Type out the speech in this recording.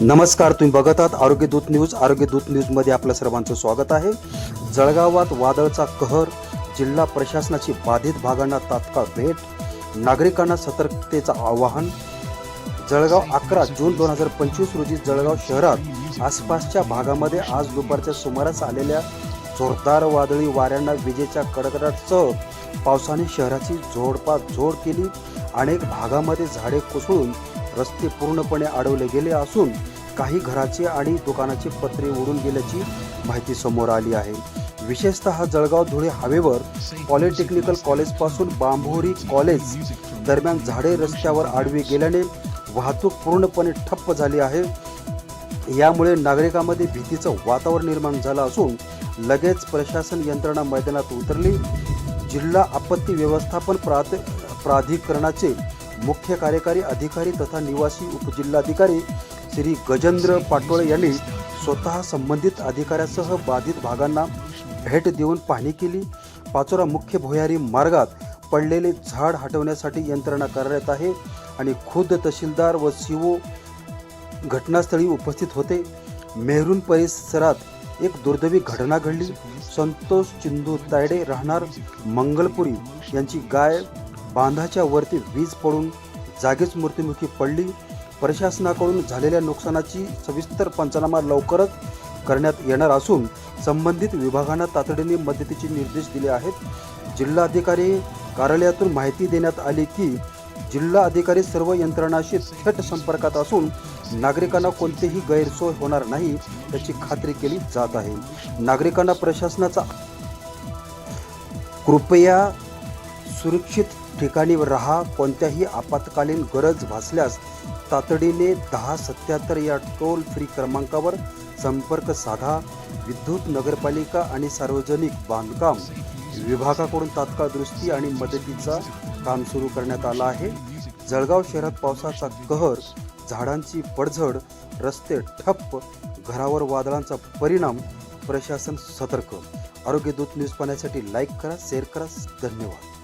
नमस्कार तुम्ही बघत आहात आरोग्य दूत न्यूज. आरोग्य दूत न्यूजमध्ये आपल्या सर्वांचं स्वागत आहे. जळगावात वादळचा कहर जिल्हा प्रशासनाची बाधित भागांना तात्काळ भेट नागरिकांना सतर्कतेचं आवाहन. जळगाव अकरा जून दोन हजार पंचवीस रोजी जळगाव शहरात आसपासच्या भागामध्ये आज दुपारच्या सुमारास आलेल्या जोरदार वादळी वाऱ्यांना विजेच्या कडकडाटसह पावसाने शहराची झोडपास झोड केली. अनेक भागामध्ये झाडे कोसळून रस्ते पूर्णपणे अडवले गेले असून काही घराचे आणि दुकानाचे पत्रे उडून गेल्याची माहिती समोर आली आहे. विशेषतः जळगाव धुळे हवेवर पॉलिटेक्निकल कॉलेजपासून बांभोरी कॉलेज दरम्यान झाडे रस्त्यावर आडवी गेल्याने वाहतूक पूर्णपणे ठप्प झाली आहे. यामुळे नागरिकांमध्ये भीतीचं वातावरण निर्माण झालं असून लगेच प्रशासन यंत्रणा मैदानात उतरली. जिल्हा आपत्ती व्यवस्थापन प्राध प्राधिकरणाचे मुख्य कार्यकारी अधिकारी तथा निवासी उपजिल्हाधिकारी श्री गजेंद्र पाटोळे यांनी स्वतः संबंधित अधिकाऱ्यासह बाधित भागांना भेट देऊन पाहणी केली. पाचोरा मुख्य भुयारी मार्गात पडलेले झाड हटवण्यासाठी यंत्रणा कार्यरत आहे आणि खुद्द तहसीलदार व सीओ घटनास्थळी उपस्थित होते. मेहरून परिसरात एक दुर्दैवी घटना घडली. संतोष चिंदू तायडे राहणार मंगलपुरी यांची गाय बांधाच्या वरती वीज पडून जागीच मृत्युमुखी पडली. प्रशासनाकडून झालेल्या नुकसानाची सविस्तर पंचनामा लवकरच करण्यात येणार असून संबंधित विभागांना तातडीने मदतीचे निर्देश दिले आहेत. जिल्हाधिकारी कार्यालयातून माहिती देण्यात आली की जिल्हा अधिकारी सर्व यंत्रणाशी थेट संपर्कात असून नागरिकांना कोणतीही गैरसोय होणार नाही याची खात्री केली जात आहे. नागरिकांना प्रशासनाचा कृपया सुरक्षित ठिकाणी राहा कोणत्याही आपत्कालीन गरज भासल्यास तातडीने दहा सत्याहत्तर या टोल फ्री क्रमांकावर संपर्क साधा. विद्युत नगरपालिका आणि सार्वजनिक बांधकाम विभागाकडून तात्काळ दुरुस्ती आणि मदतीचा काम सुरू करण्यात आलं आहे. जळगाव शहरात पावसाचा कहर झाडांची पडझड रस्ते ठप्प घरावर वादळांचा परिणाम प्रशासन सतर्क. आरोग्य दूत न्यूज पाहण्यासाठी लाईक करा शेअर करा. धन्यवाद.